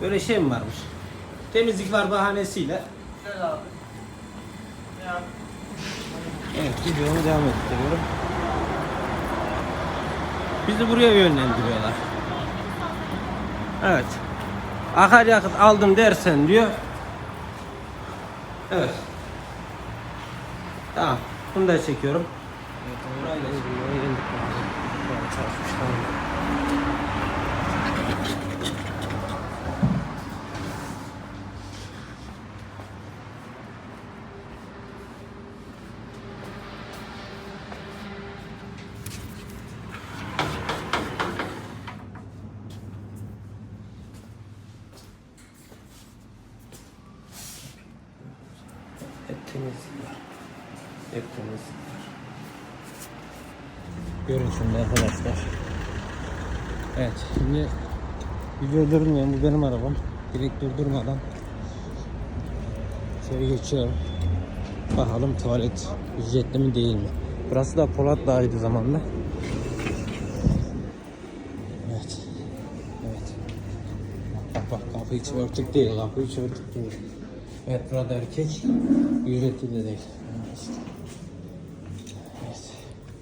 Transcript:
Böyle şey mi varmış? Temizlik var bahanesiyle. Gel abi. Ya. Evet videomu devam ettiriyorum. Bizi buraya yönlendiriyorlar. Evet. Akaryakıt aldım dersen diyor. Evet. Tamam. Bunu da çekiyorum. Burayla buraya Hep temizlik var. Görün şimdi arkadaşlar. Evet şimdi video durmuyor bu benim arabam. Direkt durdurmadan içeri geçiyorum. Bakalım tuvalet ücretli mi değil mi? Burası da Polat Dağı'ydı zamanla. Evet. Evet. Bak bak kapı içi örtük değil, kapı içi örtük değil. Evet burada erkek ücretli de değil. Evet.